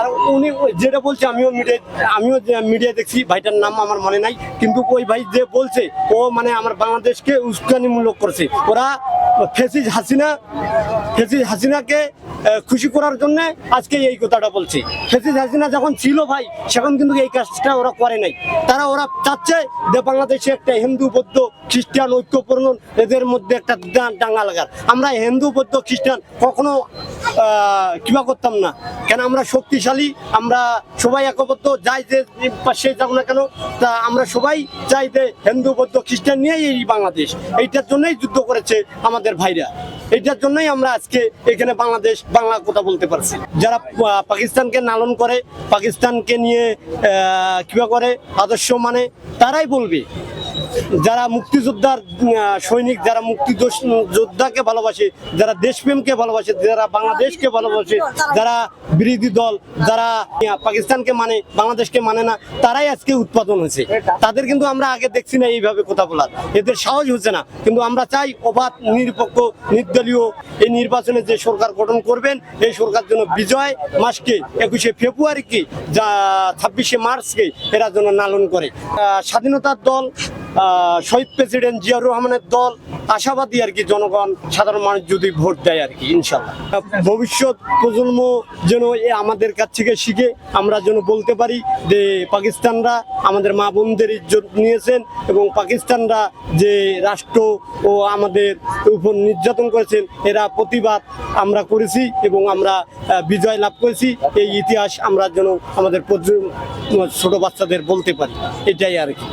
আর উনি যেটা বলছে, আমিও মিডিয়া আমিও মিডিয়া দেখছি, ভাইটার নাম আমার মনে নাই, কিন্তু ওই ভাই যে বলছে, ও মানে আমার বাংলাদেশকে উস্কানিমূলক করছে। ওরা ফেসিস হাসিনা ফেসিস হাসিনাকে খুশি করার জন্য আজকে এই কথাটা বলছে। ফেসিস হাসিনা যখন ছিল ভাই, সেখন কিন্তু এই কাজটা ওরা করে নাই। তারা ওরা চাচ্ছে যে বাংলাদেশে একটা হিন্দু, বৌদ্ধ খ্রিস্টান ঐক্যপূর্ণ এদের মধ্যে একটা দাঙ্গা লাগার। আমরা হিন্দু, বৌদ্ধ, খ্রিস্টান কখনো কিবা করতাম না। কেন আমরা শক্তিশালী, আমরা সবাই একবদ্ধ, যাই যে পাশে যাব না কেন, তা আমরা সবাই চাই যে হিন্দু, বৌদ্ধ, খ্রিস্টান নিয়েই এই বাংলাদেশ। এইটার জন্যই যুদ্ধ করেছে আমাদের ভাইরা। এইটার জন্যই আমরা আজকে এখানে বাংলাদেশ বাংলা কথা বলতে পারছি। যারা পাকিস্তানকে নালন করে, পাকিস্তানকে নিয়ে কিবা করে, আদর্শ মানে তারাই বলবে। যারা মুক্তিযোদ্ধার সৈনিক, যারা মুক্তি যোদ্ধাকে ভালোবাসে, যারা দেশপ্রেমকে ভালোবাসে, যারা বাংলাদেশকে ভালোবাসে, যারা বিরোধী দল, যারা পাকিস্তানকে মানে বাংলাদেশকে মানে না, তারাই আজকে উৎপাদন হয়েছে। তাদের কিন্তু আমরা আগে দেখছি না এইভাবে কথা বলার। এদের সাহস হচ্ছে না। কিন্তু আমরা চাই অবাধ, নিরপেক্ষ, নির্দলীয় এই নির্বাচনে যে সরকার গঠন করবেন, এই সরকার জন্য বিজয় মাসকে, একুশে ফেব্রুয়ারিকে, যা ছাব্বিশে মার্চকে, এরা যেন লালন করে। স্বাধীনতার দল শহীদ প্রেসিডেন্ট জিয়াউর রহমানের দল আশাবাদী আর কি জনগণ, সাধারণ মানুষ যদি ভোট দেয় আর কি ইনশাল্লাহ ভবিষ্যৎ প্রজন্ম যেন এ আমাদের কাছ থেকে শিখে আমরা যেন বলতে পারি যে পাকিস্তানরা আমাদের মা বোনদের ইজ্জত নিয়েছেন এবং পাকিস্তানরা যে রাষ্ট্র ও আমাদের উপর নির্যাতন করেছেন, এরা প্রতিবাদ আমরা করেছি এবং আমরা বিজয় লাভ করেছি। এই ইতিহাস আমরা যেন আমাদের ছোট বাচ্চাদের বলতে পারি। এটাই আর কি।